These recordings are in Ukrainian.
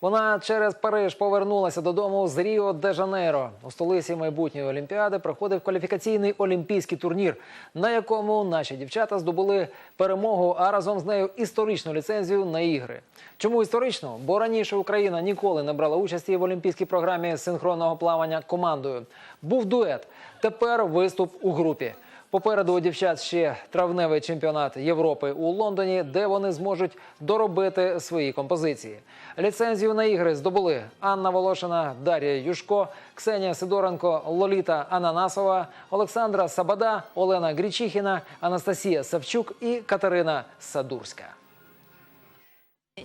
Вона через Париж повернулася додому з Ріо де Жанейро. У столиці майбутньої олімпіади проходив кваліфікаційний олімпійський турнір, на якому наші дівчата здобули перемогу, а разом з нею історичну ліцензію на ігри. Чому історично? Бо раніше Україна ніколи не брала участі в олімпійській програмі синхронного плавання командою. Був дует. Тепер виступ у групі. Попереду у дівчат ще травневий чемпіонат Європи у Лондоні, де вони зможуть доробити свої композиції. Ліцензію на ігри здобули Анна Волошина, Дар'я Юшко, Ксенія Сидоренко, Лоліта Ананасова, Олександра Сабада, Олена Грічихіна, Анастасія Савчук і Катерина Садурська.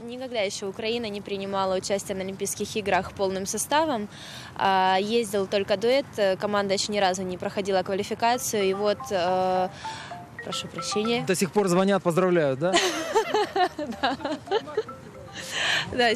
Никогда еще Украина не принимала участие на Олимпийских играх полным составом. А, Ездил только дуэт, э, команда еще ни разу не проходила квалификацию. И вот, э, прошу прощения, До сих пор звонят, поздравляют, да? да,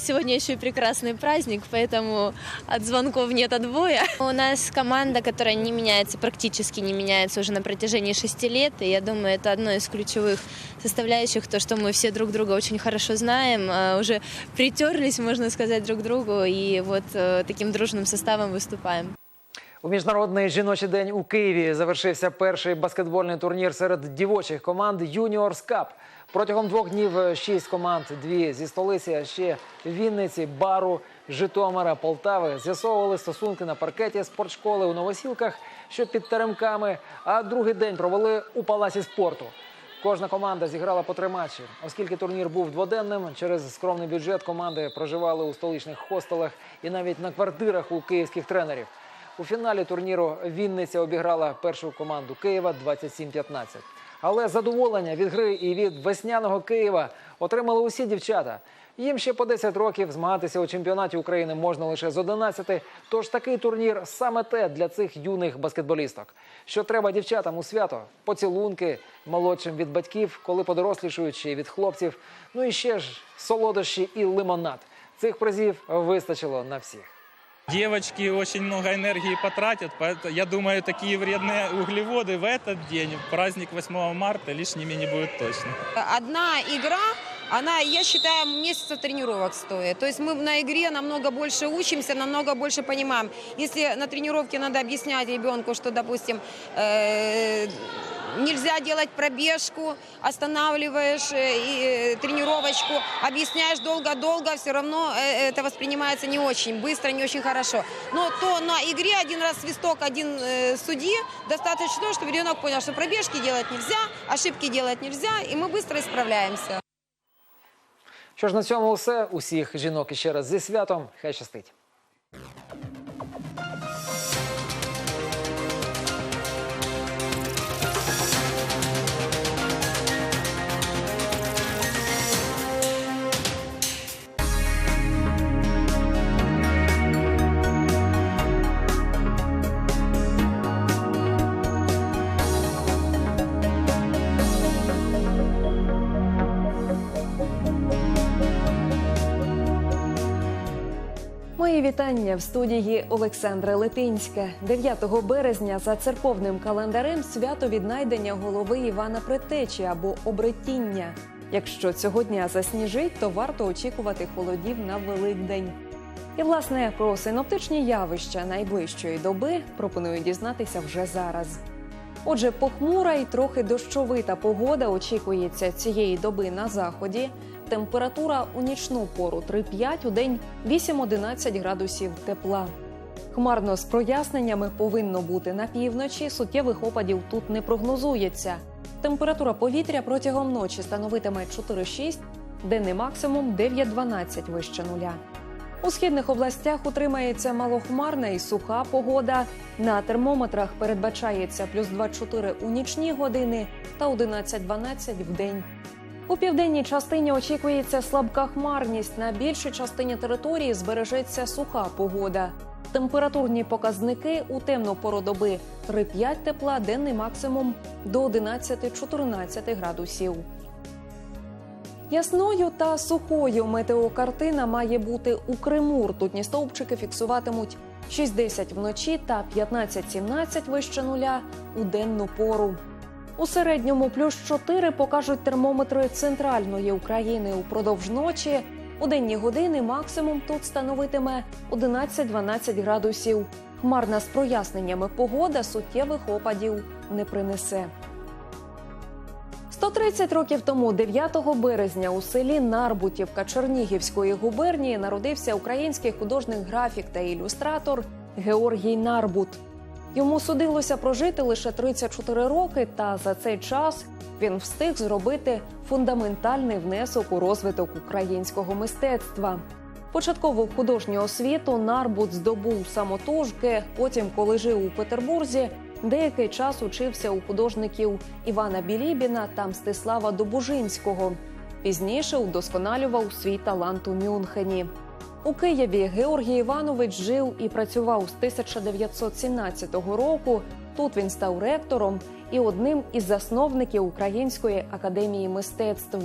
сегодня еще и прекрасный праздник, поэтому от звонков нет отбоя. У нас команда, которая не меняется, практически не меняется уже на протяжении шести лет. И я думаю, это одно из ключевых составляющих, то, что мы все друг друга очень хорошо знаем, э, уже притерлись, можно сказать, друг к другу, и вот э, таким дружным составом выступаем. У міжнародний жіночий день у Києві завершився перший баскетбольний турнір серед дівочих команд Юніорс Кап. Протягом двох днів шість команд, дві зі столиці, а ще Вінниці, Бару, Житомира, Полтави з'ясовували стосунки на паркеті спортшколи у Новосілках, що під теремками. А другий день провели у палаці спорту. Кожна команда зіграла по три матчі. Оскільки турнір був дводенним, через скромний бюджет команди проживали у столичних хостелах і навіть на квартирах у київських тренерів. У фіналі турніру Вінниця обіграла першу команду Києва 27-15. Але задоволення від гри і від весняного Києва отримали усі дівчата. Їм ще по 10 років змагатися у чемпіонаті України можна лише з 11, Тож такий турнір саме те для цих юних баскетболісток. Що треба дівчатам у свято? Поцілунки молодшим від батьків, коли подорослішують ще від хлопців. Ну і ще ж солодощі і лимонад. Цих призів вистачило на всіх. Девочки очень много энергии потратят, поэтому я думаю, такие вредные углеводы в этот день, в праздник 8 марта, лишними не будет точно. Одна игра, она, я считаю, месяца тренировок стоит. То есть мы на игре намного больше учимся, намного больше понимаем. Если на тренировке надо объяснять ребенку, что, допустим, э, нельзя делать пробежку, останавливаешь э, и, э, тренировочку, объясняешь долго-долго, все равно э, это воспринимается не очень быстро, не очень хорошо. Но то на игре один раз свисток, один э, судьи, достаточно, чтобы ребенок понял, что пробежки делать нельзя, ошибки делать нельзя, и мы быстро исправляемся. Що ж на цьому все. Усіх жінок іще раз зі святом. Хай щастить. Вітання в студії Олександра Липінська. 9 березня за церковним календарем свято віднайдення голови Івана Предтечі або обретіння. Якщо цього дня засніжить, то варто очікувати холодів на Великдень. І власне про синоптичні явища найближчої доби пропоную дізнатися вже зараз. Отже, похмура і трохи дощовита погода очікується цієї доби на заході. Температура у нічну пору 3-5, у день 8-11 градусів тепла. Хмарно з проясненнями повинно бути на півночі. Суттєвих опадів тут не прогнозується. Температура повітря протягом ночі становитиме 4-6, денний максимум 9-12 вище нуля. У східних областях утримається малохмарна і суха погода. На термометрах передбачається плюс 2-4 у нічні години та 11-12 в день. У південній частині очікується слабка хмарність. На більшій частині території збережеться суха погода. Температурні показники у темну пору доби 3-5 тепла, денний максимум до 11-14 градусів. Ясною та сухою метеокартина має бути у Криму. Ртутні стовпчики фіксуватимуть 6-10 вночі та 15-17 вище нуля у денну пору. У середньому плюс 4 покажуть термометри центральної України упродовж ночі. У денні години максимум тут становитиме 11-12 градусів. Хмарна з проясненнями погода суттєвих опадів не принесе. 130 років тому, 9 березня, у селі Нарбутівка Чернігівської губернії народився український художник графік та ілюстратор Георгій Нарбут. Йому судилося прожити лише 34 роки, та за цей час він встиг зробити фундаментальний внесок у розвиток українського мистецтва. Початкову художню освіту Нарбут здобув самотужки. Потім, коли жив у Петербурзі, деякий час учився у художників Івана Білібіна та Мстислава Добужинського. Пізніше удосконалював свій талант у Мюнхені. У Києві Георгій Іванович жив і працював з 1917 року. Тут він став ректором і одним із засновників Української академії мистецтв.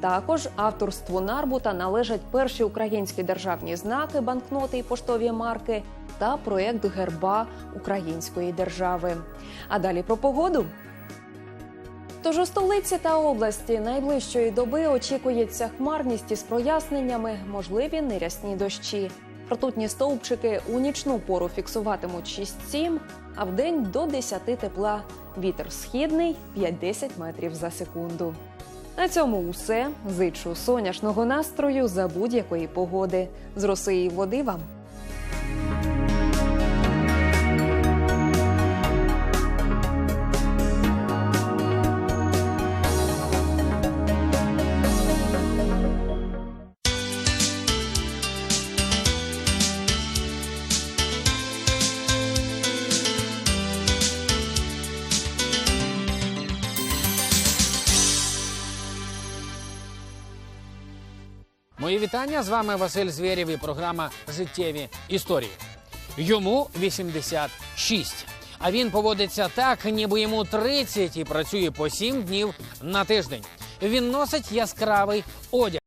Також авторству Нарбута належать перші українські державні знаки, банкноти і поштові марки та проєкт герба Української держави. А далі про погоду. Тож у столиці та області найближчої доби очікується хмарність із проясненнями, можливі нерясні дощі. Ртутні стовпчики у нічну пору фіксуватимуть 6-7, а вдень до 10 тепла. Вітер східний 5-10 метрів за секунду. На цьому усе. Зичу сонячного настрою за будь-якої погоди. З роси і води вам. Мої вітання з вами Василь Звєрєв і програма Життєві історії. Йому 86. А він поводиться так, ніби йому 30 і працює по 7 днів на тиждень. Він носить яскравий одяг.